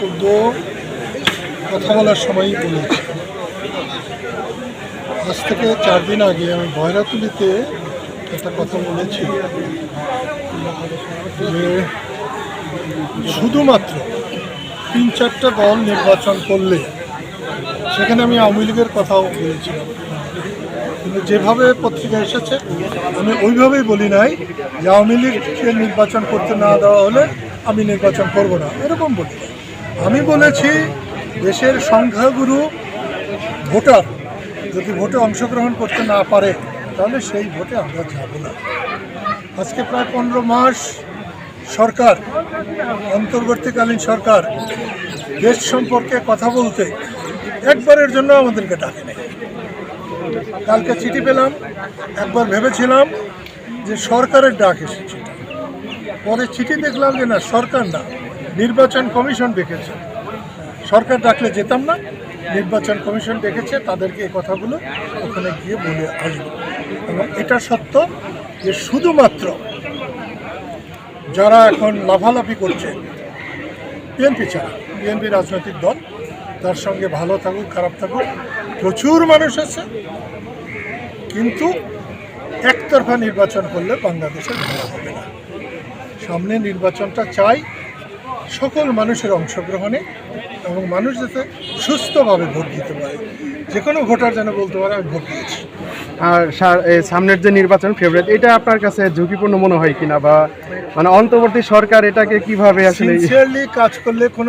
বক্তব্য কথা বলার সময়ই বলেছি আজ থেকে চার দিন আগে আমি বয়রাতুলিতে একটা কথা বলেছি যে শুধুমাত্র তিন চারটা দল নির্বাচন করলে সেখানে আমি আওয়ামী লীগের কথাও বলেছিলাম কিন্তু যেভাবে পত্রিকা এসেছে, আমি ওইভাবেই বলি নাই যে আওয়ামী লীগকে নির্বাচন করতে না দেওয়া হলে আমি নির্বাচন করব না, এরকম বলি। আমি বলেছি, দেশের সংখ্যাগুরু ভোটার যদি ভোটে অংশগ্রহণ করতে না পারে, তাহলে সেই ভোটে আমরা যাব না। আজকে প্রায় পনেরো মাস সরকার, অন্তর্বর্তীকালীন সরকার, দেশ সম্পর্কে কথা বলতে একবারের জন্য আমাদেরকে ডাকে নেই কালকে চিঠি পেলাম, একবার ভেবেছিলাম যে সরকারের ডাক এসেছে। পরে চিঠি দেখলাম যে না, সরকার না। নির্বাচন কমিশন ডেকেছে। সরকার ডাকলে যেতাম না, নির্বাচন কমিশন ডেকেছে, তাদেরকে এই কথাগুলো ওখানে গিয়ে বলে আসব। এবং এটা সত্য যে শুধুমাত্র যারা এখন লাফালাফি করছে, বিএনপি ছাড়া, বিএনপি রাজনৈতিক দল, তার সঙ্গে ভালো থাকুক, খারাপ থাকুক, প্রচুর মানুষ আছে, কিন্তু একতরফা নির্বাচন করলে বাংলাদেশের ভালো হবে না। সামনে নির্বাচনটা চাই সকল মানুষের অংশগ্রহণে এবং মানুষ যাতে সুস্থভাবে ভোট দিতে পারে। যে কোনো ভোটার যেন বলতে পারে আমি ভোট দিয়েছি। আর সামনের যে নির্বাচন ফেব্রুয়ারি এটা আপনার কাছে ঝুঁকিপূর্ণ মনে হয় কিনা? বা মানে অন্তর্বর্তী সরকার এটাকে কীভাবে আসলে কাজ করলে কোনো